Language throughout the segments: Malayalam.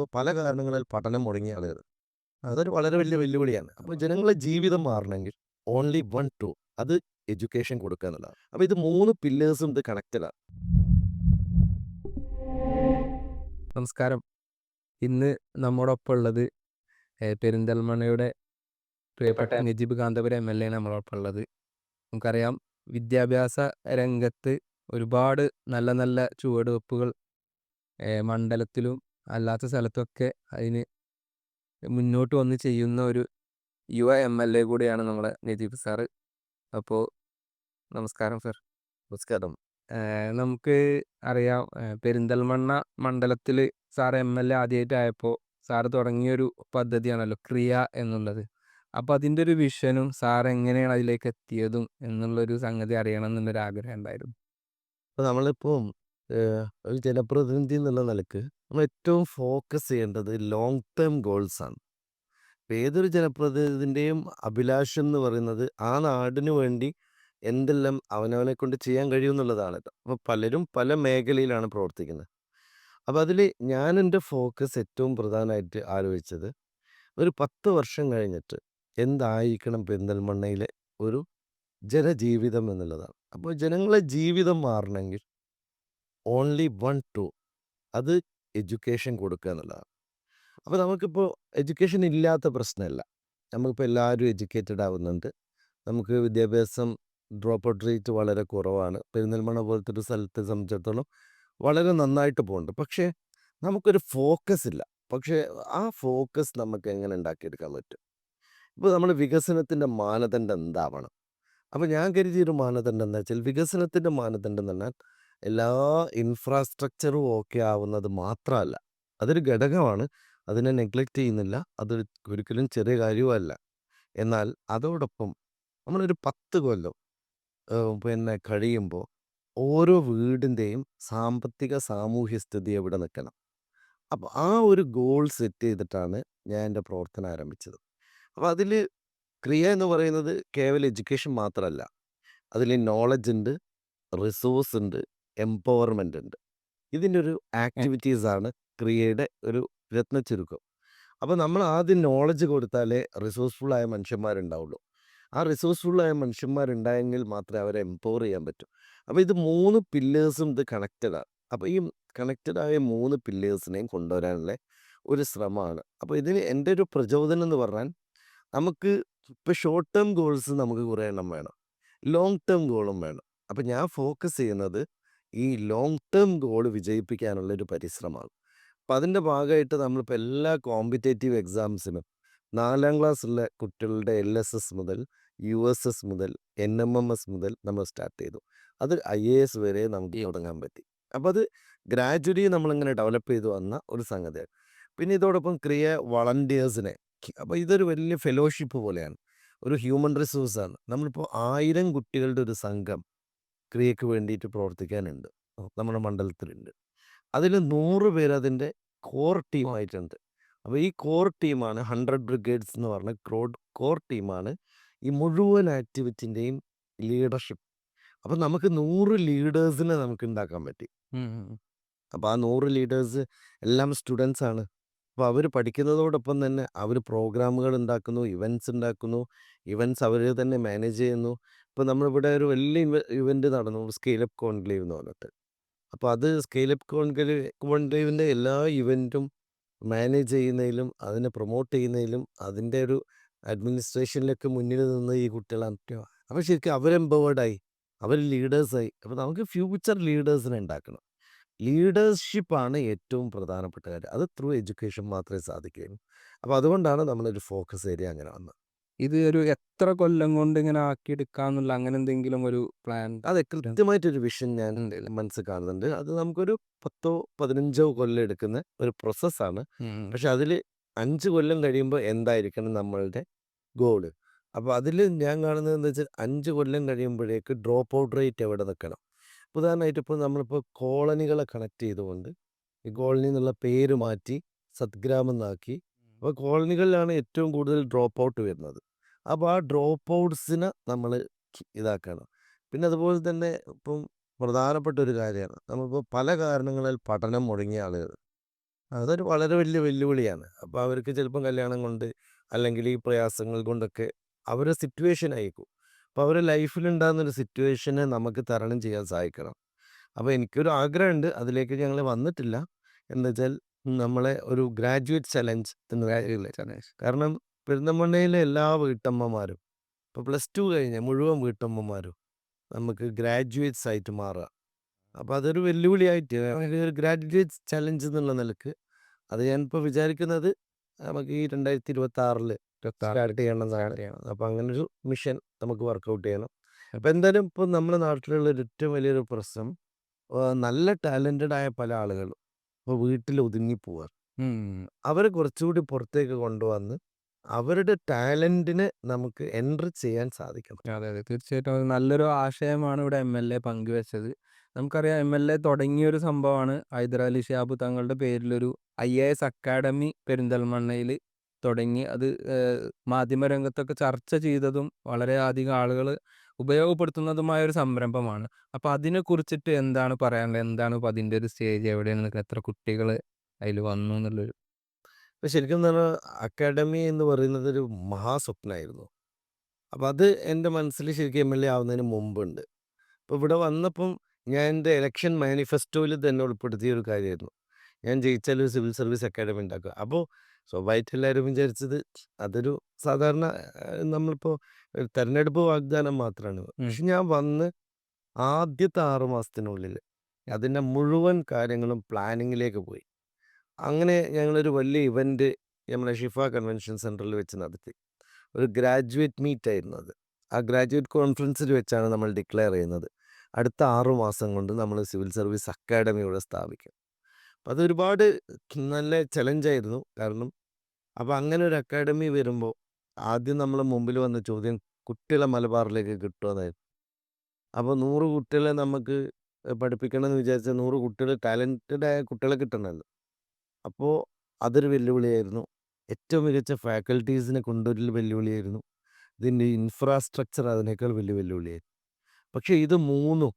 നമ്മളിപ്പോൾ പല കാരണങ്ങളിൽ പഠനം മുടങ്ങിയ ആളുകൾ അതൊരു വളരെ വലിയ വെല്ലുവിളിയാണ്. അപ്പോൾ ജനങ്ങളെ ജീവിതം മാറണമെങ്കിൽ ഓൺലി വൺ ടു അത് എഡ്യൂക്കേഷൻ കൊടുക്കുക എന്നുള്ളതാണ്. അപ്പോൾ ഇത് മൂന്ന് പില്ലേഴ്സും ഇത് കണക്റ്റഡാണ് നമസ്കാരം. ഇന്ന് നമ്മോടൊപ്പം ഉള്ളത് പെരിന്തൽമണയുടെ പെരിന്തൽമണ്ണയുടെ പ്രിയപ്പെട്ട Najeeb Kanthapuram M L A നമ്മളോടൊപ്പം ഉള്ളത്. നമുക്കറിയാം വിദ്യാഭ്യാസ രംഗത്ത് ഒരുപാട് നല്ല നല്ല ചുവടുവെപ്പുകൾ മണ്ഡലത്തിലും അല്ലാത്ത സ്ഥലത്തൊക്കെ അതിന് മുന്നോട്ട് വന്ന് ചെയ്യുന്ന ഒരു യുവ എം എൽ എ കൂടിയാണ് നമ്മുടെ നജീബ് സാറ് അപ്പോൾ നമസ്കാരം സർ നമസ്കാരം. നമുക്ക് അറിയാം പെരിന്തൽമണ്ണ മണ്ഡലത്തിൽ സാർ എം എൽ എ ആദ്യമായിട്ടായപ്പോൾ സാറ് തുടങ്ങിയൊരു പദ്ധതിയാണല്ലോ ക്രിയ എന്നുള്ളത്. അപ്പോൾ അതിന്റെ ഒരു വിഷനും സാർ എങ്ങനെയാണ് അതിലേക്ക് എത്തിയതും എന്നുള്ളൊരു സംഗതി അറിയണം എന്നുള്ളൊരു ആഗ്രഹം ഉണ്ടായിരുന്നു. അപ്പോൾ നമ്മളിപ്പോൾ ഒരു ജനപ്രതിനിധി എന്നുള്ള നിലയ്ക്ക് നമ്മൾ ഏറ്റവും ഫോക്കസ് ചെയ്യേണ്ടത് ലോങ് ടേം ഗോൾസാണ് ഇപ്പം ഏതൊരു ജനപ്രതിനിധിന്റെയും അഭിലാഷം എന്ന് പറയുന്നത് ആ നാടിന് വേണ്ടി എന്തെല്ലാം അവനവനെ കൊണ്ട് ചെയ്യാൻ കഴിയും എന്നുള്ളതാണ് അപ്പോൾ പലരും പല മേഖലയിലാണ് പ്രവർത്തിക്കുന്നത്. അപ്പോൾ അതിൽ ഞാൻ എന്റെ ഫോക്കസ് ഏറ്റവും പ്രധാനമായിട്ട് ആലോചിച്ചത് ഒരു പത്ത് വർഷം കഴിഞ്ഞിട്ട് എന്തായിരിക്കണം പെരിന്തൽമണ്ണയിലെ ഒരു ജനജീവിതം എന്നുള്ളതാണ്. അപ്പോൾ ജനങ്ങളെ ജീവിതം മാറണമെങ്കിൽ ഓൺലി വൺ ടു അത് എഡ്യൂക്കേഷൻ കൊടുക്കുക എന്നുള്ളതാണ്. അപ്പോൾ നമുക്കിപ്പോൾ എഡ്യൂക്കേഷൻ ഇല്ലാത്ത പ്രശ്നമല്ല. നമുക്കിപ്പോൾ എല്ലാവരും എഡ്യൂക്കേറ്റഡ് ആവുന്നുണ്ട്. നമുക്ക് വിദ്യാഭ്യാസം ഡ്രോപ്പ് ഔട്ട് റേറ്റ് വളരെ കുറവാണ്. പെരുന്നൽമണ പോലത്തെ ഒരു സ്ഥലത്തെ സംബന്ധിച്ചിടത്തോളം വളരെ നന്നായിട്ട് പോകുന്നുണ്ട് പക്ഷേ നമുക്കൊരു ഫോക്കസ് ഇല്ല. പക്ഷേ ആ ഫോക്കസ് നമുക്ക് എങ്ങനെ ഉണ്ടാക്കിയെടുക്കാൻ പറ്റും? ഇപ്പോൾ നമ്മൾ വികസനത്തിന്റെ മാനദണ്ഡം എന്താവണം? അപ്പോൾ ഞാൻ കരുതിയൊരു മാനദണ്ഡം എന്താ വെച്ചാൽ വികസനത്തിന്റെ മാനദണ്ഡം എന്ന് പറഞ്ഞാൽ എല്ലാ ഇൻഫ്രാസ്ട്രക്ചറും ഓക്കെ ആവുന്നത് മാത്രമല്ല. അതൊരു ഘടകമാണ്. അതിനെ നെഗ്ലക്റ്റ് ചെയ്യുന്നില്ല. അതൊരു ഒരിക്കലും ചെറിയ കാര്യവുമല്ല. എന്നാൽ അതോടൊപ്പം നമ്മളൊരു പത്ത് കൊല്ലം പിന്നെ കഴിയുമ്പോൾ ഓരോ വീടിന്റെയും സാമ്പത്തിക സാമൂഹ്യ സ്ഥിതി എവിടെ നിൽക്കണം? അപ്പോൾ ആ ഒരു ഗോൾ സെറ്റ് ചെയ്തിട്ടാണ് ഞാൻ എന്റെ പ്രവർത്തനം ആരംഭിച്ചത്. അപ്പോൾ അതിൽ ക്രിയ എന്ന് പറയുന്നത് കേവലം എഡ്യൂക്കേഷൻ മാത്രമല്ല. അതിൽ നോളജ് ഉണ്ട് റിസോഴ്സ് ഉണ്ട് എംപവർമെന്റ് ഉണ്ട്. ഇതിന്റെ ഒരു ആക്ടിവിറ്റീസ് ആണ് ക്രിയയുടെ ഒരു രത്ന ചുരുക്കം. അപ്പോൾ നമ്മൾ ആദ്യം നോളജ് കൊടുത്താലേ റിസോഴ്സ്ഫുള്ളായ മനുഷ്യന്മാരുണ്ടാവുള്ളൂ. ആ റിസോഴ്സ്ഫുള്ളായ മനുഷ്യന്മാരുണ്ടായെങ്കിൽ മാത്രമേ അവരെ എംപവർ ചെയ്യാൻ പറ്റൂ. അപ്പോൾ ഇത് മൂന്ന് പില്ലേഴ്സും ഇത് കണക്റ്റഡാണ് അപ്പോൾ ഈ കണക്റ്റഡ് ആയ മൂന്ന് പില്ലേഴ്സിനെയും കൊണ്ടുവരാനുള്ള ഒരു ശ്രമമാണ്. അപ്പോൾ ഇതിന് എന്റെ ഒരു പ്രചോദനം എന്ന് പറഞ്ഞാൽ നമുക്ക് ഇപ്പോൾ ഷോർട്ട് ടേം ഗോൾസ് നമുക്ക് കുറേ എണ്ണം വേണം. ലോങ് ടേം ഗോളും വേണം. അപ്പോൾ ഞാൻ ഫോക്കസ് ചെയ്യുന്നത് ഈ ലോങ് ടേം ഗോൾ വിജയിപ്പിക്കാനുള്ള ഒരു പരിശ്രമമാണ്. അപ്പം അതിന്റെ ഭാഗമായിട്ട് നമ്മളിപ്പോൾ എല്ലാ കോമ്പറ്റേറ്റീവ് എക്സാംസിനും നാലാം ക്ലാസ്സുള്ള കുട്ടികളുടെ എൽ എസ് എസ് മുതൽ യു എസ് എസ് മുതൽ എൻ എം എം എസ് മുതൽ നമ്മൾ സ്റ്റാർട്ട് ചെയ്തു. അത് ഐ എ എസ് വരെ നമുക്ക് തുടങ്ങാൻ പറ്റി. അപ്പോൾ അത് ഗ്രാജുവലി നമ്മളിങ്ങനെ ഡെവലപ്പ് ചെയ്തു വന്ന ഒരു സംഗതിയാണ്. പിന്നെ ഇതോടൊപ്പം ക്രിയ വളണ്ടിയേഴ്സിനെ. അപ്പോൾ ഇതൊരു വലിയ ഫെലോഷിപ്പ് പോലെയാണ്. ഒരു ഹ്യൂമൻ റിസോഴ്സാണ് നമ്മളിപ്പോൾ ആയിരം കുട്ടികളുടെ ഒരു സംഘം ക്രിയക്ക് വേണ്ടിയിട്ട് പ്രവർത്തിക്കാനുണ്ട്. നമ്മുടെ മണ്ഡലത്തിലുണ്ട്. അതിൽ നൂറ് പേര് അതിന്റെ കോർ ടീമായിട്ടുണ്ട്. അപ്പോൾ ഈ കോർ ടീമാണ് ഹൺഡ്രഡ് ബ്രിഗേഡ്സ് എന്ന് പറഞ്ഞ ക്രോഡ് കോർ ടീമാണ് ഈ മുഴുവൻ ആക്ടിവിറ്റിന്റെയും ലീഡർഷിപ്പ്. അപ്പം നമുക്ക് നൂറ് ലീഡേഴ്സിനെ നമുക്ക് ഉണ്ടാക്കാൻ പറ്റി. അപ്പോൾ ആ നൂറ് ലീഡേഴ്സ് എല്ലാം സ്റ്റുഡൻസ് ആണ്. അപ്പോൾ അവർ പഠിക്കുന്നതോടൊപ്പം തന്നെ അവർ പ്രോഗ്രാമുകൾ ഉണ്ടാക്കുന്നു ഇവന്റ്സ് ഉണ്ടാക്കുന്നു ഇവന്റ്സ് അവർ തന്നെ മാനേജ് ചെയ്യുന്നു. ഇപ്പോൾ നമ്മളിവിടെ ഒരു വലിയ ഇവ ഇവന്റ് നടന്നു. സ്കെയിലപ്പ് കോൺക്ലേവ് എന്ന് പറഞ്ഞിട്ട്. അപ്പോൾ അത് സ്കെയിലപ്പ് കോൺക്ലേവ് കോൺക്ലേവിന്റെ എല്ലാ ഇവന്റും മാനേജ് ചെയ്യുന്നതിലും അതിനെ പ്രൊമോട്ട് ചെയ്യുന്നതിലും അതിന്റെ ഒരു അഡ്മിനിസ്ട്രേഷനിലൊക്കെ മുന്നിൽ നിന്ന് ഈ കുട്ടികളാണ് അപ്പോൾ ശരിക്കും അവർ എംപവേർഡായി അവർ ലീഡേഴ്സായി അപ്പോൾ നമുക്ക് ഫ്യൂച്ചർ ലീഡേഴ്സിനെ ഉണ്ടാക്കണം. ലീഡർഷിപ്പാണ് ഏറ്റവും പ്രധാനപ്പെട്ട കാര്യം. അത് ത്രൂ എഡ്യൂക്കേഷൻ മാത്രമേ സാധിക്കുകയുള്ളൂ. അപ്പോൾ അതുകൊണ്ടാണ് നമ്മളൊരു ഫോക്കസ് ഏരിയ അങ്ങനെ വന്നത്. ഇത് ഒരു എത്ര കൊല്ലം കൊണ്ട് ഇങ്ങനെ ആക്കിയെടുക്കാന്നുള്ള അങ്ങനെ എന്തെങ്കിലും ഒരു പ്ലാൻ അതെ കൃത്യമായിട്ടൊരു വിഷൻ ഞാൻ മനസ്സിൽ കാണുന്നുണ്ട്. അത് നമുക്കൊരു പത്തോ പതിനഞ്ചോ കൊല്ലം എടുക്കുന്ന ഒരു പ്രോസസ്സാണ് പക്ഷെ അതിൽ അഞ്ച് കൊല്ലം കഴിയുമ്പോൾ എന്തായിരിക്കണം നമ്മളുടെ ഗോൾ അപ്പോൾ അതിൽ ഞാൻ കാണുന്നത് എന്താ വെച്ചാൽ അഞ്ച് കൊല്ലം കഴിയുമ്പോഴേക്ക് ഡ്രോപ്പ് ഔട്ട് റേറ്റ് എവിടെ നിൽക്കണം? ഉദാഹരണമായിട്ട് ഇപ്പോൾ നമ്മളിപ്പോൾ കോളനികളെ കണക്ട് ചെയ്തുകൊണ്ട് ഈ കോളനി എന്നുള്ള പേര് മാറ്റി സത്ഗ്രാമം എന്നാക്കി. അപ്പോൾ കോളനികളിലാണ് ഏറ്റവും കൂടുതൽ ഡ്രോപ്പ് ഔട്ട് വരുന്നത്. അപ്പോൾ ആ ഡ്രോപ്പ് ഔട്ട്സിനെ നമ്മൾ ഇതാക്കണം പിന്നെ അതുപോലെ തന്നെ ഇപ്പം പ്രധാനപ്പെട്ട ഒരു കാര്യമാണ് നമ്മളിപ്പോൾ പല കാരണങ്ങളാൽ പഠനം മുടങ്ങിയ ആളുകൾ അതൊരു വളരെ വലിയ വെല്ലുവിളിയാണ്. അപ്പോൾ അവർക്ക് ചിലപ്പം കല്യാണം കൊണ്ട് അല്ലെങ്കിൽ ഈ പ്രയാസങ്ങൾ കൊണ്ടൊക്കെ അവരുടെ സിറ്റുവേഷൻ ആയിരിക്കും. അപ്പോൾ അവരെ ലൈഫിലുണ്ടാകുന്നൊരു സിറ്റുവേഷനെ നമുക്ക് തരണം ചെയ്യാൻ സഹായിക്കണം അപ്പോൾ എനിക്കൊരു ആഗ്രഹമുണ്ട്. അതിലേക്ക് ഞങ്ങൾ വന്നിട്ടില്ല. എന്താ വെച്ചാൽ നമ്മളെ ഒരു ഗ്രാജുവേറ്റ് ചലഞ്ച് ചലഞ്ച്. കാരണം പെരിന്തൽമണ്ണയിലെ എല്ലാ വീട്ടമ്മമാരും ഇപ്പോൾ പ്ലസ് ടു കഴിഞ്ഞ മുഴുവൻ വീട്ടമ്മമാരും നമുക്ക് ഗ്രാജുവേറ്റ്സ് ആയിട്ട് മാറുക. അപ്പോൾ അതൊരു വെല്ലുവിളിയായിട്ട് ഒരു ഗ്രാജുവേറ്റ് ചലഞ്ച് എന്നുള്ള നിലയ്ക്ക് അത് ഞാനിപ്പോൾ വിചാരിക്കുന്നത് നമുക്ക് ഈ 2026 സ്റ്റാർട്ട് ചെയ്യണം. അങ്ങനെ അങ്ങനൊരു മിഷൻ നമുക്ക് വർക്കൗട്ട് ചെയ്യണം. അപ്പോൾ എന്തായാലും ഇപ്പോൾ നമ്മുടെ നാട്ടിലുള്ള ഒരു ഏറ്റവും വലിയൊരു പ്രശ്നം നല്ല ടാലന്റഡ് ആയ പല ആളുകളും ഇപ്പോൾ വീട്ടിൽ ഒതുങ്ങി പോവാറ്. അവരെ കുറച്ചുകൂടി പുറത്തേക്ക് കൊണ്ടുവന്ന് അവരുടെ ടാലന്റിനെ നമുക്ക് എൻട്രി ചെയ്യാൻ സാധിക്കണം. അതെ, അതെ. തീർച്ചയായിട്ടും നല്ലൊരു ആശയമാണ് ഇവിടെ എം എൽ എ പങ്കുവെച്ചത്. നമുക്കറിയാം എം എൽ എം.എൽ.എ തുടങ്ങിയൊരു സംഭവമാണ് ഹൈദരാലി ഷിയാബ് തങ്ങളുടെ പേരിലൊരു ഐ എ എസ് അക്കാഡമി പെരിന്തൽമണ്ണയിൽ തുടങ്ങി അത് മാധ്യമരംഗത്തൊക്കെ ചർച്ച ചെയ്തതും വളരെയധികം ആളുകൾ ഉപയോഗപ്പെടുത്തുന്നതുമായ ഒരു സംരംഭമാണ്. അപ്പൊ അതിനെക്കുറിച്ചിട്ട് എന്താണ് പറയാനുള്ളത്? എന്താണ് ഇപ്പോൾ അതിന്റെ ഒരു സ്റ്റേജ് എവിടെയാണ് എത്ര കുട്ടികൾ അതിൽ വന്നു എന്നുള്ളൊരു ഇപ്പൊ ശരിക്കും പറഞ്ഞാൽ അക്കാഡമി എന്ന് പറയുന്നത് ഒരു മഹാസ്വപ്നമായിരുന്നു. അപ്പം അത് എന്റെ മനസ്സിൽ ശരിക്കും എം എൽ എ ആവുന്നതിന് മുമ്പുണ്ട്. അപ്പോൾ ഇവിടെ വന്നപ്പം ഞാൻ എന്റെ ഇലക്ഷൻ മാനിഫെസ്റ്റോയിൽ തന്നെ ഉൾപ്പെടുത്തിയ ഒരു കാര്യമായിരുന്നു. ഞാൻ ജയിച്ചാൽ ഒരു സിവിൽ സർവീസ് അക്കാഡമി ഉണ്ടാക്കുക. അപ്പോൾ സ്വാഭാവികമായിട്ട് എല്ലാവരും വിചാരിച്ചത് അതൊരു സാധാരണ നമ്മളിപ്പോൾ തെരഞ്ഞെടുപ്പ് വാഗ്ദാനം മാത്രമാണ്. പക്ഷെ ഞാൻ വന്ന് ആദ്യത്തെ 6 മാസത്തിനുള്ളിൽ അതിന്റെ മുഴുവൻ കാര്യങ്ങളും പ്ലാനിങ്ങിലേക്ക് പോയി. അങ്ങനെ ഞങ്ങളൊരു വലിയ ഇവന്റ് നമ്മുടെ ഷിഫ കൺവെൻഷൻ സെന്ററിൽ വെച്ച് നടത്തി. ഒരു ഗ്രാജുവേറ്റ് മീറ്റ് ആയിരുന്നു അത്. ആ ഗ്രാജുവേറ്റ് കോൺഫറൻസിൽ വെച്ചാണ് നമ്മൾ ഡിക്ലെയർ ചെയ്യുന്നത്. അടുത്ത ആറു മാസം കൊണ്ട് നമ്മൾ സിവിൽ സർവീസ് അക്കാഡമി ഇവിടെ സ്ഥാപിക്കും. അപ്പം അതൊരുപാട് നല്ല ചലഞ്ചായിരുന്നു. കാരണം അപ്പോൾ അങ്ങനെ ഒരു അക്കാഡമി വരുമ്പോൾ ആദ്യം നമ്മളെ മുമ്പിൽ വന്ന ചോദ്യം കുട്ടികളെ മലബാറിലേക്ക് കിട്ടുമെന്നായിരുന്നു അപ്പോൾ നൂറ് കുട്ടികളെ നമുക്ക് പഠിപ്പിക്കണം എന്ന് വിചാരിച്ചാൽ നൂറ് കുട്ടികൾ ടാലന്റഡ് ആയ കുട്ടികളെ കിട്ടണമല്ലോ. അപ്പോൾ അതൊരു വെല്ലുവിളിയായിരുന്നു. ഏറ്റവും മികച്ച ഫാക്കൽറ്റീസിനെ കൊണ്ടുവരൽ വെല്ലുവിളിയായിരുന്നു. ഇതിന്റെ ഇൻഫ്രാസ്ട്രക്ചർ അതിനേക്കാൾ വലിയ വെല്ലുവിളിയായിരുന്നു. പക്ഷേ ഇത് മൂന്നും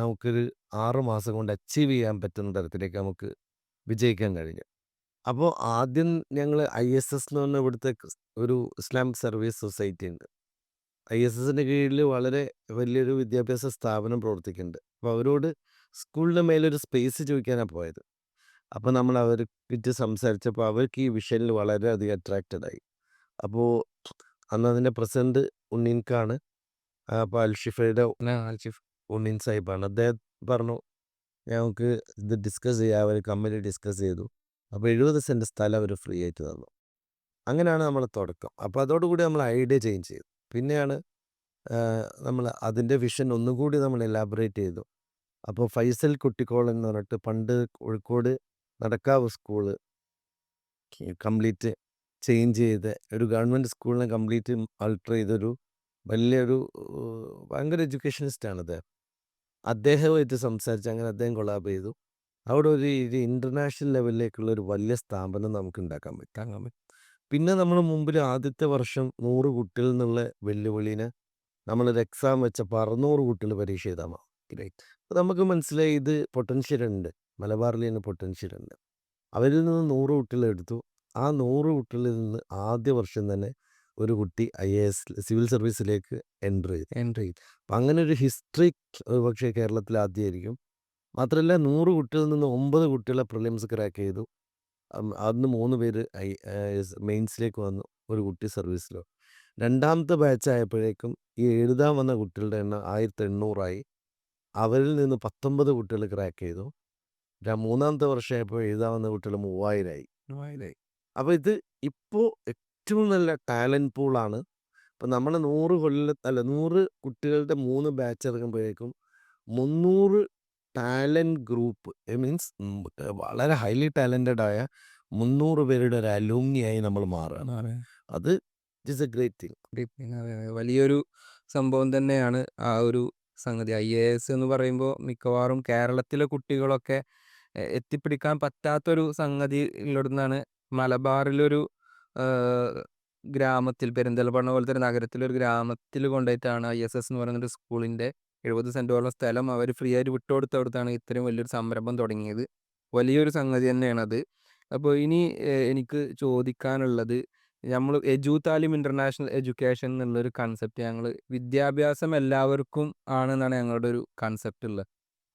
നമുക്കൊരു 6 മാസം കൊണ്ട് അച്ചീവ് ചെയ്യാൻ പറ്റുന്ന തരത്തിലേക്ക് നമുക്ക് വിജയിക്കാൻ കഴിഞ്ഞു. അപ്പോൾ ആദ്യം ഞങ്ങൾ ഐ.എസ്.എസ് എന്ന് പറഞ്ഞ ഇവിടുത്തെ ഒരു ഇസ്ലാമിക് സർവീസ് സൊസൈറ്റി ഉണ്ട്. ഐ.എസ്.എസിന്റെ കീഴിൽ വളരെ വലിയൊരു വിദ്യാഭ്യാസ സ്ഥാപനം പ്രവർത്തിക്കുന്നുണ്ട്. അപ്പോൾ അവരോട് സ്കൂളിന്റെ മേലൊരു സ്പേസ് ചോദിക്കാനാണ് പോയത്. അപ്പോൾ നമ്മൾ അവർക്ക് സംസാരിച്ചപ്പോൾ അവർക്ക് ഈ വിഷനിൽ വളരെയധികം അട്രാക്റ്റഡ് ആയി. അപ്പോൾ അന്ന് അതിന്റെ പ്രസിഡന്റ് ഉണ്ണീൻക്കാണ്. അപ്പോൾ അൽഷിഫയുടെ ഉണ്ണിൻ ഉണ്ണീൻ സാഹിബാണ്. അദ്ദേഹം പറഞ്ഞു ഞങ്ങൾക്ക് ഇത് ഡിസ്കസ് ചെയ്യാം. അവർ കമ്പനി ഡിസ്കസ് ചെയ്തു. അപ്പോൾ 70 സെന്റ് സ്ഥലം അവർ ഫ്രീ ആയിട്ട് തന്നു. അങ്ങനെയാണ് നമ്മളെ തുടക്കം. അപ്പോൾ അതോടുകൂടി നമ്മൾ ഐഡിയ ചേഞ്ച് ചെയ്തു. പിന്നെയാണ് നമ്മൾ അതിന്റെ വിഷൻ ഒന്നുകൂടി നമ്മൾ എലാബറേറ്റ് ചെയ്തു. അപ്പോൾ ഫൈസൽ കുട്ടിക്കോൾ എന്ന് പറഞ്ഞിട്ട് പണ്ട് Kozhikode Nadakkavu school complete change ചെയ്ത് ഒരു ഗവൺമെന്റ് സ്കൂളിനെ കംപ്ലീറ്റ് ആൾട്ടർ ചെയ്തൊരു വലിയൊരു ഭയങ്കര എഡ്യൂക്കേഷനിസ്റ്റാണ് അദ്ദേഹം. അദ്ദേഹവുമായിട്ട് സംസാരിച്ച് അങ്ങനെ അദ്ദേഹം കൊളാബ് ചെയ്തു. അവിടെ ഒരു ഇന്റർനാഷണൽ ലെവലിലേക്കുള്ള ഒരു വലിയ സ്ഥാപനം നമുക്ക് ഉണ്ടാക്കാൻ പറ്റും. പിന്നെ നമ്മൾ മുമ്പിൽ ആദ്യത്തെ വർഷം നൂറ് കുട്ടികളിൽ നിന്നുള്ള വെല്ലുവിളിനെ നമ്മളൊരു എക്സാം വെച്ചപ്പോൾ 600 കുട്ടികൾ പരീക്ഷ എഴുതാൻ ഗ്രേറ്റ്. അപ്പോൾ നമുക്ക് മനസ്സിലായി ഇത് പൊട്ടൻഷ്യൽ ഉണ്ട്. മലബാറിൽ തന്നെ പൊട്ടൻഷ്യൽ ഉണ്ട്. അവരിൽ നിന്ന് നൂറ് കുട്ടികളെടുത്തു ആ നൂറ് കുട്ടികളിൽ നിന്ന് ആദ്യ വർഷം തന്നെ ഒരു കുട്ടി ഐ എ എസ് സിവിൽ സർവീസിലേക്ക് എന്റർ ചെയ്തു. എന്റർ ചെയ്തു. അപ്പം അങ്ങനെ ഒരു ഹിസ്റ്ററി ഒരുപക്ഷേ കേരളത്തിൽ ആദ്യമായിരിക്കും. മാത്രമല്ല നൂറ് കുട്ടികളിൽ നിന്ന് ഒമ്പത് കുട്ടികളെ പ്രിലിംസ് ക്രാക്ക് ചെയ്തു. അന്ന് മൂന്ന് പേര് ഐ മെയിൻസിലേക്ക് വന്നു. ഒരു കുട്ടി സർവീസിലോ രണ്ടാമത്തെ ബാച്ച് ആയപ്പോഴേക്കും ഈ എഴുതാൻ വന്ന കുട്ടികളുടെ എണ്ണം 1800 ആയി. അവരിൽ നിന്ന് 19 കുട്ടികൾ ക്രാക്ക് ചെയ്തു. ര മൂന്നാമത്തെ വർഷമായപ്പോൾ എഴുതാവുന്ന കുട്ടികൾ 3000 ആയി. മൂവായിരായി. അപ്പോൾ ഇത് ഇപ്പോൾ ഏറ്റവും നല്ല ടാലന്റ് പൂളാണ്. ഇപ്പം നമ്മൾ 100 കൊല്ല അല്ല നൂറ് കുട്ടികളുടെ മൂന്ന് ബാച്ച് ഇറങ്ങുമ്പോഴേക്കും മുന്നൂറ് ടാലന്റ് ഗ്രൂപ്പ് ഐ മീൻസ് വളരെ ഹൈലി ടാലന്റഡ് ആയ 300 പേരുടെ ഒരു അലൂങ്ങിയായി നമ്മൾ മാറുകയാണ്. അത് it is a great thing. വലിയൊരു സംഭവം തന്നെയാണ് ആ ഒരു സംഗതി. ഐ എ എസ് എന്ന് പറയുമ്പോൾ മിക്കവാറും കേരളത്തിലെ കുട്ടികളൊക്കെ എത്തിപ്പിടിക്കാൻ പറ്റാത്തൊരു സംഗതി ഉള്ളിടുന്നാണ് മലബാറിലൊരു ഗ്രാമത്തിൽ പെരിന്തൽമണ്ണ പോലത്തെ ഒരു നഗരത്തിലൊരു ഗ്രാമത്തിൽ കൊണ്ടുപോയിട്ടാണ് ഐ എസ് എസ് എന്ന് പറയുന്ന ഒരു സ്കൂളിന്റെ 70 സെന്റോളം സ്ഥലം അവർ ഫ്രീ ആയിട്ട് വിട്ടുകൊടുത്തിടത്താണ് ഇത്രയും വലിയൊരു സംരംഭം തുടങ്ങിയത്. വലിയൊരു സംഗതി തന്നെയാണത്. അപ്പോൾ ഇനി എനിക്ക് ചോദിക്കാനുള്ളത് നമ്മൾ എജു താലിം ഇന്റർനാഷണൽ എഡ്യൂക്കേഷൻ എന്നുള്ളൊരു കൺസെപ്റ്റ് ഞങ്ങൾ വിദ്യാഭ്യാസം എല്ലാവർക്കും ആണെന്നാണ് ഞങ്ങളുടെ ഒരു കൺസെപ്റ്റ് ഉള്ളത്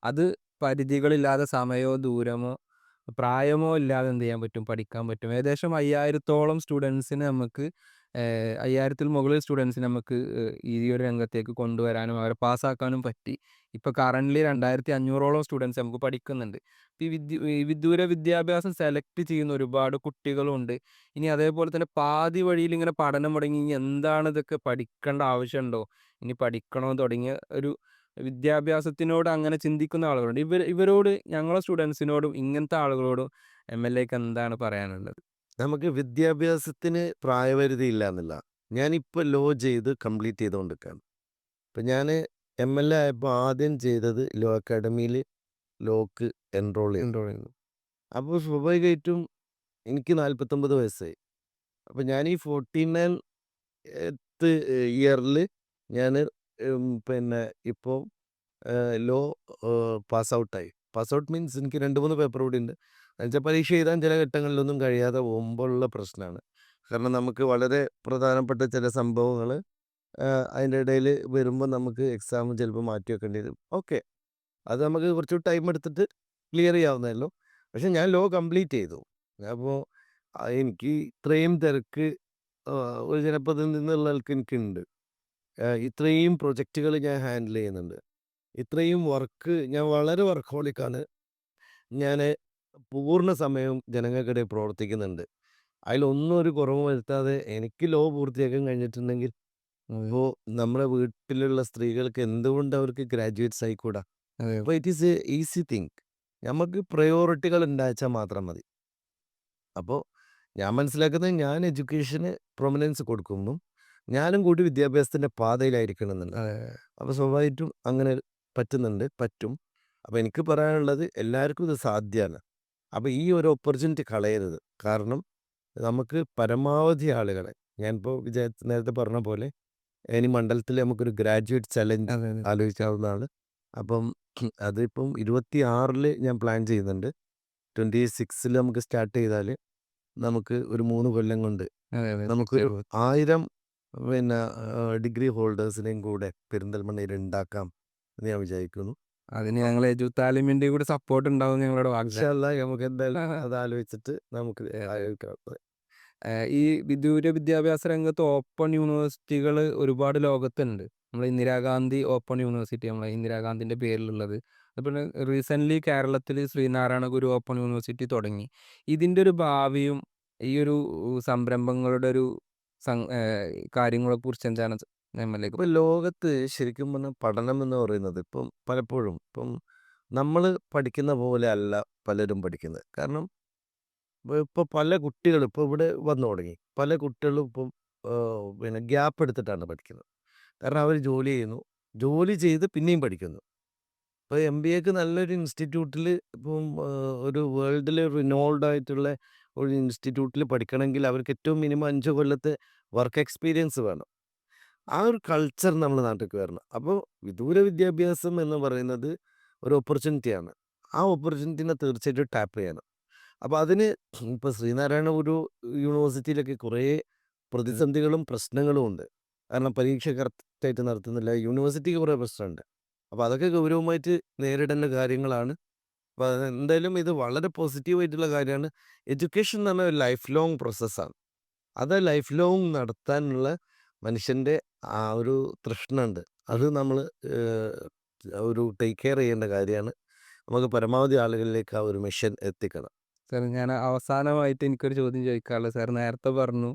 അത് പരിധികളില്ലാതെ സമയമോ ദൂരമോ പ്രായമോ ഇല്ലാതെ എന്ത് ചെയ്യാൻ പറ്റും? പഠിക്കാൻ പറ്റും. ഏകദേശം അയ്യായിരത്തോളം സ്റ്റുഡൻസിന് നമുക്ക് അയ്യായിരത്തിൽ മുകളിൽ സ്റ്റുഡൻസിന് നമുക്ക് ഈ ഒരു രംഗത്തേക്ക് കൊണ്ടുവരാനും അവരെ പാസ്സാക്കാനും പറ്റി. ഇപ്പോൾ കറന്റ്ലി രണ്ടായിരത്തി അഞ്ഞൂറോളം സ്റ്റുഡൻസ് നമുക്ക് പഠിക്കുന്നുണ്ട്. ഈ വിദ്യ വിദൂര വിദ്യാഭ്യാസം സെലക്ട് ചെയ്യുന്ന ഒരുപാട് കുട്ടികളുണ്ട്. ഇനി അതേപോലെ തന്നെ പാതി വഴിയിൽ ഇങ്ങനെ പഠനം തുടങ്ങി ഇനി എന്താണ് ഇതൊക്കെ പഠിക്കേണ്ട ആവശ്യമുണ്ടോ? ഇനി പഠിക്കണോ തുടങ്ങിയ ഒരു വിദ്യാഭ്യാസത്തിനോട് അങ്ങനെ ചിന്തിക്കുന്ന ആളുകളുണ്ട്. ഇവർ ഇവരോട് ഞങ്ങളെ സ്റ്റുഡൻസിനോടും ഇങ്ങനത്തെ ആളുകളോടും എം എൽ എക്ക് എന്താണ് പറയാനുള്ളത്? നമുക്ക് വിദ്യാഭ്യാസത്തിന് പ്രായപരിധി ഇല്ല എന്നില്ല. ഞാനിപ്പോൾ ലോ ചെയ്ത് കംപ്ലീറ്റ് ചെയ്തുകൊണ്ടിരിക്കുകയാണ് ഇപ്പം ഞാൻ എം എൽ എ ആയപ്പോൾ ആദ്യം ചെയ്തത് ലോ അക്കാഡമിയിൽ ലോക്ക് എൻറോൾ എൻറോൾ ചെയ്യുന്നു അപ്പോൾ സ്വാഭാവികമായിട്ടും എനിക്ക് നാൽപ്പത്തൊമ്പത് വയസ്സായി. അപ്പം ഞാൻ ഈ ഫോർട്ടി നയൻ എത്ത് ഇയറിൽ ഞാൻ പിന്നെ ഇപ്പോൾ ലോ പാസ് ഔട്ടായി പാസ് ഔട്ട് മീൻസ് എനിക്ക് രണ്ട് മൂന്ന് പേപ്പർ കൂടി ഉണ്ട്. എന്നുവെച്ചാൽ പരീക്ഷ എഴുതാൻ ചില ഘട്ടങ്ങളിലൊന്നും കഴിയാതെ പോകുമ്പോഴുള്ള പ്രശ്നമാണ് കാരണം നമുക്ക് വളരെ പ്രധാനപ്പെട്ട ചില സംഭവങ്ങൾ അതിന്റെ ഇടയിൽ വരുമ്പോൾ നമുക്ക് എക്സാം ചിലപ്പോൾ മാറ്റി വെക്കേണ്ടി വരും. ഓക്കെ. അത് നമുക്ക് കുറച്ച് ടൈം എടുത്തിട്ട് ക്ലിയർ ചെയ്യാവുന്നതല്ലോ പക്ഷെ ഞാൻ ലോ കംപ്ലീറ്റ് ചെയ്തു. അപ്പോൾ എനിക്ക് ഇത്രയും തിരക്ക് ഒരു ജനപ്രതിനിധി എന്നുള്ള ആൾക്ക് എനിക്കുണ്ട്. ഇത്രയും പ്രൊജക്റ്റുകൾ ഞാൻ ഹാൻഡിൽ ചെയ്യുന്നുണ്ട്. ഇത്രയും വർക്ക് ഞാൻ വളരെ വർക്ക് വർക്കോളിക്കാണ് ഞാൻ പൂർണ സമയവും ജനങ്ങൾക്കിടയിൽ പ്രവർത്തിക്കുന്നുണ്ട്. അതിലൊന്നും ഒരു കുറവ് വരുത്താതെ എനിക്ക് ലോ പൂർത്തിയാക്കാൻ കഴിഞ്ഞിട്ടുണ്ടെങ്കിൽ അപ്പോൾ നമ്മുടെ വീട്ടിലുള്ള സ്ത്രീകൾക്ക് എന്തുകൊണ്ട് അവർക്ക് ഗ്രാജുവേറ്റ്സ് ആയിക്കൂടാ അപ്പോൾ it is a easy think നമുക്ക് പ്രയോറിറ്റികൾ ഉണ്ടാച്ചാൽ മാത്രം മതി. അപ്പോൾ ഞാൻ മനസ്സിലാക്കുന്നത് ഞാൻ എഡ്യൂക്കേഷന് പ്രൊമിനൻസ് കൊടുക്കുന്നു. ഞാനും കൂടി വിദ്യാഭ്യാസത്തിന്റെ പാതയിലായിരിക്കണം എന്നുണ്ട് അതെ. അപ്പോൾ സ്വാഭാവികമായിട്ടും അങ്ങനെ പറ്റുന്നുണ്ട്. പറ്റും. അപ്പോൾ എനിക്ക് പറയാനുള്ളത് എല്ലാവർക്കും ഇത് സാധ്യമാണ് അപ്പോൾ ഈ ഒരു ഓപ്പർച്യൂണിറ്റി കളയരുത്. കാരണം നമുക്ക് പരമാവധി ആളുകളെ ഞാനിപ്പോൾ വിജയ നേരത്തെ പറഞ്ഞ പോലെ ഇനി മണ്ഡലത്തിൽ നമുക്കൊരു ഗ്രാജുവേറ്റ് ചലഞ്ച് ആലോചിക്കാവുന്നതാണ്. അപ്പം അതിപ്പം ഇരുപത്തി ആറിൽ ഞാൻ പ്ലാൻ ചെയ്യുന്നുണ്ട്. ട്വന്റി സിക്സിൽ നമുക്ക് സ്റ്റാർട്ട് ചെയ്താൽ നമുക്ക് ഒരു മൂന്ന് കൊല്ലം കൊണ്ട് നമുക്ക് ആയിരം പിന്നെ ഡിഗ്രി ഹോൾഡേഴ്സിനെയും കൂടെ പെരിന്തൽമണ്ണയിൽ ഉണ്ടാക്കാം എന്ന് ഞാൻ വിചാരിക്കുന്നു. അതിന് ഞങ്ങൾ എജു താലിമിന്റെ കൂടെ സപ്പോർട്ട് ഉണ്ടാവും ഞങ്ങളുടെ വാഗ്ദാനം. നമുക്ക് എന്തായാലും അത് ആലോചിച്ചിട്ട് നമുക്ക് ഈ വിദൂര വിദ്യാഭ്യാസ രംഗത്ത് ഓപ്പൺ യൂണിവേഴ്സിറ്റികൾ ഒരുപാട് ലോകത്തുണ്ട്. നമ്മൾ ഇന്ദിരാഗാന്ധി ഓപ്പൺ യൂണിവേഴ്സിറ്റി നമ്മളെ ഇന്ദിരാഗാന്ധിന്റെ പേരിലുള്ളത്. അതുപോലെ റീസെന്റ്ലി കേരളത്തിൽ ശ്രീനാരായണ ഗുരു ഓപ്പൺ യൂണിവേഴ്സിറ്റി തുടങ്ങി. ഇതിന്റെ ഒരു ഭാവിയും ഈ ഒരു സംരംഭങ്ങളുടെ ഒരു കാര്യങ്ങളെ കുറിച്ച് എന്താണ് എം എൽ എക്ക് ഇപ്പം ലോകത്ത് ശരിക്കും പറഞ്ഞാൽ പഠനം എന്ന് പറയുന്നത് ഇപ്പം പലപ്പോഴും ഇപ്പം നമ്മൾ പഠിക്കുന്ന പോലെ അല്ല പലരും പഠിക്കുന്നത്. കാരണം ഇപ്പോൾ പല കുട്ടികളും ഇപ്പോൾ ഇവിടെ വന്നു തുടങ്ങി. പല കുട്ടികളും ഇപ്പം പിന്നെ ഗ്യാപ്പ് എടുത്തിട്ടാണ് പഠിക്കുന്നത്. കാരണം അവർ ജോലി ചെയ്യുന്നു. ജോലി ചെയ്ത് പിന്നെയും പഠിക്കുന്നു. ഇപ്പോൾ എം ബി എക്ക് നല്ലൊരു ഇൻസ്റ്റിറ്റ്യൂട്ടിൽ ഇപ്പം ഒരു വേൾഡിൽ റിനോൾഡ് ആയിട്ടുള്ള ഒരു ഇൻസ്റ്റിറ്റ്യൂട്ടിൽ പഠിക്കണമെങ്കിൽ അവർക്ക് ഏറ്റവും മിനിമം അഞ്ച് കൊല്ലത്തെ വർക്ക് എക്സ്പീരിയൻസ് വേണം. ആ ഒരു കൾച്ചർ നമ്മുടെ നാട്ടിലേക്ക് വരണം. അപ്പോൾ വിദൂര വിദ്യാഭ്യാസം എന്ന് പറയുന്നത് ഒരു ഓപ്പർച്യൂണിറ്റിയാണ് ആ ഓപ്പർച്യൂണിറ്റിനെ തീർച്ചയായിട്ടും ടാപ്പ് ചെയ്യണം. അപ്പോൾ അതിന് ഇപ്പോൾ ശ്രീനാരായണ ഗുരു യൂണിവേഴ്സിറ്റിയിലൊക്കെ കുറേ പ്രതിസന്ധികളും പ്രശ്നങ്ങളും ഉണ്ട്. കാരണം പരീക്ഷ കറക്റ്റായിട്ട് നടത്തുന്നില്ല. യൂണിവേഴ്സിറ്റിക്ക് കുറേ പ്രശ്നമുണ്ട്. അപ്പോൾ അതൊക്കെ ഗൗരവമായിട്ട് നേരിടേണ്ട കാര്യങ്ങളാണ്. അപ്പോൾ അത് എന്തായാലും ഇത് വളരെ പോസിറ്റീവായിട്ടുള്ള കാര്യമാണ്. എഡ്യൂക്കേഷൻ എന്ന് പറഞ്ഞാൽ ഒരു ലൈഫ് ലോങ് പ്രോസസ്സാണ് അത് ലൈഫ് ലോങ് നടത്താനുള്ള മനുഷ്യന്റെ ആ ഒരു തൃഷ്ണ ഉണ്ട് അത് നമ്മൾ ഒരു ടേക്ക് കെയർ ചെയ്യേണ്ട കാര്യമാണ്. നമുക്ക് പരമാവധി ആളുകളിലേക്ക് ആ ഒരു മിഷൻ എത്തിക്കണം. സാർ ഞാൻ അവസാനമായിട്ട് എനിക്കൊരു ചോദ്യം ചോദിക്കാനുള്ളത്. സാർ നേരത്തെ പറഞ്ഞു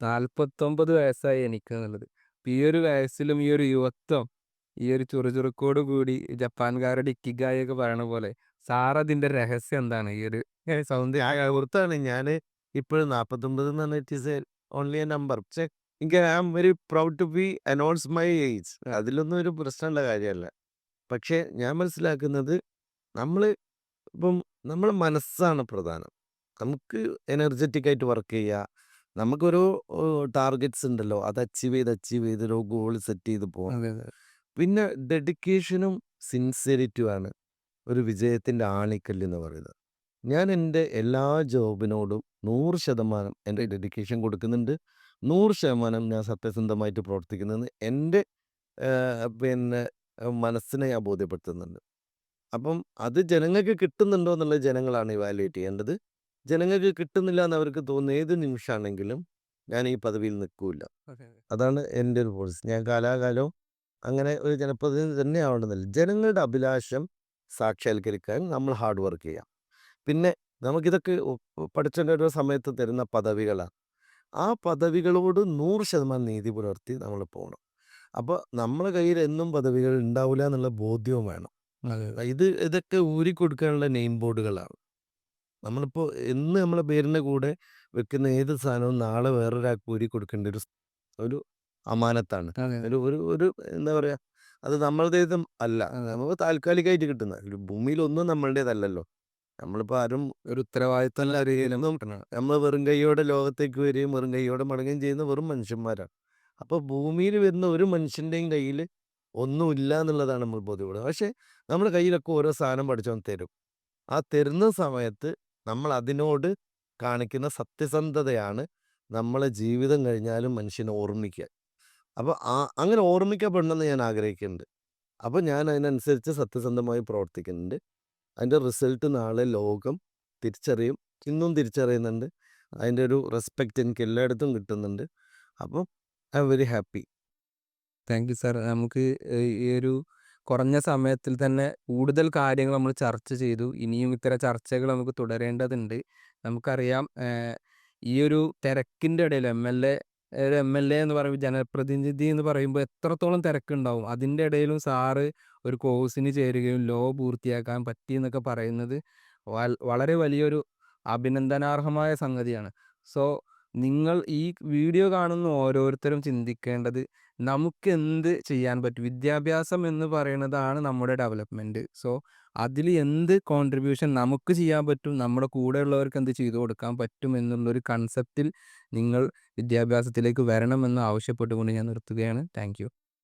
നാൽപ്പത്തൊമ്പത് വയസ്സായി എനിക്ക് എന്നുള്ളത്. ഈ ഒരു വയസ്സിലും ഈ ഒരു യുവത്വം ഈ ഒരു ചുറുചുറുക്കോട് കൂടി ജപ്പാൻകാരുടെ ഇക്കിഗായി ഒക്കെ പറയണ പോലെ സാർ അതിന്റെ രഹസ്യം എന്താണ്? ഈ ഒരു സൗന്ദര്യം ഓർത്താണ് ഞാൻ ഇപ്പോഴും നാൽപ്പത്തൊമ്പത് എന്ന് പറഞ്ഞാൽ it is only a number പക്ഷേ എനിക്ക് I am very proud to be announce my age അതിലൊന്നും ഒരു പ്രശ്നമുള്ള കാര്യമല്ല. പക്ഷേ ഞാൻ മനസ്സിലാക്കുന്നത് നമ്മൾ ഇപ്പം നമ്മളെ മനസ്സാണ് പ്രധാനം. നമുക്ക് എനർജറ്റിക് ആയിട്ട് വർക്ക് ചെയ്യുക നമുക്കൊരു ടാർഗറ്റ്സ് ഉണ്ടല്ലോ. അത് അച്ചീവ് ചെയ്ത് അച്ചീവ് ചെയ്ത് ഒരു ഗോൾ സെറ്റ് ചെയ്ത് പോകാം പിന്നെ ഡെഡിക്കേഷനും സിൻസിയറിറ്റിയുമാണ് ഒരു വിജയത്തിന്റെ ആണിക്കല്ല് എന്ന് പറയുന്നത്. ഞാൻ എന്റെ എല്ലാ ജോബിനോടും 100% എന്റെ ഡെഡിക്കേഷൻ കൊടുക്കുന്നുണ്ട്. 100% ഞാൻ സത്യസന്ധമായിട്ട് പ്രവർത്തിക്കുന്നെന്ന് എന്റെ പിന്നെ മനസ്സിനെ ഞാൻ ബോധ്യപ്പെടുത്തുന്നുണ്ട്. അപ്പം അത് ജനങ്ങൾക്ക് കിട്ടുന്നുണ്ടോ എന്നുള്ളത് ജനങ്ങളാണ് ഇവാലുവേറ്റ് ചെയ്യേണ്ടത്. ജനങ്ങൾക്ക് കിട്ടുന്നില്ല എന്ന് അവർക്ക് തോന്നുന്ന ഏത് നിമിഷമാണെങ്കിലും ഞാൻ ഈ പദവിയിൽ നിൽക്കൂല. അതാണ് എന്റെ ഒരു പോളിസി. ഞാൻ കാലാകാലവും അങ്ങനെ ഒരു ജനപ്രതിനിധി തന്നെ ആവണമെന്നില്ല. ജനങ്ങളുടെ അഭിലാഷം സാക്ഷാത്കരിക്കാൻ നമ്മൾ ഹാർഡ് വർക്ക് ചെയ്യാം. പിന്നെ നമുക്കിതൊക്കെ പഠിച്ചേണ്ട ഒരു സമയത്ത് തരുന്ന പദവികളാണ്. ആ പദവികളോട് 100% നീതി പുലർത്തി നമ്മൾ പോകണം അപ്പോൾ നമ്മളെ കയ്യിൽ എന്നും പദവികൾ ഉണ്ടാവില്ല എന്നുള്ള ബോധ്യവും വേണം. ഇത് ഇതൊക്കെ ഊരി കൊടുക്കാനുള്ള നെയിം ബോർഡുകളാണ്. നമ്മളിപ്പോൾ എന്ന് നമ്മളെ പേരിന്റെ കൂടെ വെക്കുന്ന ഏത് സാധനവും നാളെ വേറൊരാൾക്ക് ഊരി കൊടുക്കേണ്ട ഒരു ഒരു അമാനത്താണ്. ഒരു ഒരു ഒരു എന്താ പറയുക അത് നമ്മളുടേതും അല്ല. നമുക്ക് താൽക്കാലികമായിട്ട് കിട്ടുന്ന ഭൂമിയിലൊന്നും നമ്മളുടേതല്ലല്ലോ. നമ്മളിപ്പോൾ ആരും ഒരു ഉത്തരവാദിത്തമുള്ള ഒരു എന്നും നമ്മൾ വെറും കൈയോടെ ലോകത്തേക്ക് വരികയും വെറും കൈയോടെ മടങ്ങുകയും ചെയ്യുന്ന വെറും മനുഷ്യന്മാരാണ്. അപ്പോൾ ഭൂമിയിൽ വരുന്ന ഒരു മനുഷ്യന്റെയും കയ്യിൽ ഒന്നുമില്ല എന്നുള്ളതാണ് നമ്മൾ ബോധ്യപ്പെടുന്നത്. പക്ഷേ നമ്മുടെ കയ്യിലൊക്കെ ഓരോ സാധനം പഠിച്ചോ തരും. ആ തരുന്ന സമയത്ത് നമ്മൾ അതിനോട് കാണിക്കുന്ന സത്യസന്ധതയാണ് നമ്മളെ ജീവിതം കഴിഞ്ഞാലും മനുഷ്യനെ ഓർമ്മിക്കുക. അപ്പോൾ ആ അങ്ങനെ ഓർമ്മിക്കപ്പെടണമെന്ന് ഞാൻ ആഗ്രഹിക്കുന്നുണ്ട്. അപ്പോൾ ഞാൻ അതിനനുസരിച്ച് സത്യസന്ധമായി പ്രവർത്തിക്കുന്നുണ്ട്. അതിന്റെ റിസൾട്ട് നാളെ ലോകം തിരിച്ചറിയും. ഇന്നും തിരിച്ചറിയുന്നുണ്ട്. അതിന്റെ ഒരു റെസ്പെക്റ്റ് എനിക്ക് എല്ലായിടത്തും കിട്ടുന്നുണ്ട്. അപ്പം I'm very happy. Thank you sir. നമുക്ക് ഈ ഒരു കുറഞ്ഞ സമയത്തിൽ തന്നെ കൂടുതൽ കാര്യങ്ങൾ നമ്മൾ ചർച്ച ചെയ്തു. ഇനിയും ഇത്തരം ചർച്ചകൾ നമുക്ക് തുടരേണ്ടതുണ്ട്. നമുക്കറിയാം ഈ ഒരു തിരക്കിന്റെ ഇടയിൽ എം.എൽ.എ ഒരു എം എൽ എ എന്ന് പറയുമ്പോൾ ജനപ്രതിനിധി എന്ന് പറയുമ്പോൾ എത്രത്തോളം തിരക്കുണ്ടാവും. അതിന്റെ ഇടയിലും സാറ് ഒരു കോഴ്സിന് ചേരുകയും ലോ പൂർത്തിയാക്കാൻ പറ്റി എന്നൊക്കെ പറയുന്നത് വളരെ വലിയൊരു അഭിനന്ദനാർഹമായ സംഗതിയാണ്. സോ നിങ്ങൾ ഈ വീഡിയോ കാണുന്ന ഓരോരുത്തരും ചിന്തിക്കേണ്ടത് നമുക്കെന്ത് ചെയ്യാൻ പറ്റും. വിദ്യാഭ്യാസം എന്ന് പറയുന്നതാണ് നമ്മുടെ ഡെവലപ്മെന്റ് സോ അതിൽ എന്ത് കോൺട്രിബ്യൂഷൻ നമുക്ക് ചെയ്യാൻ പറ്റും, നമ്മുടെ കൂടെയുള്ളവർക്ക് എന്ത് ചെയ്തു കൊടുക്കാൻ പറ്റും എന്നുള്ളൊരു കൺസെപ്റ്റിൽ നിങ്ങൾ വിദ്യാഭ്യാസത്തിലേക്ക് വരണമെന്ന് ആവശ്യപ്പെട്ടുകൊണ്ട് ഞാൻ നിർത്തുകയാണ്. താങ്ക്.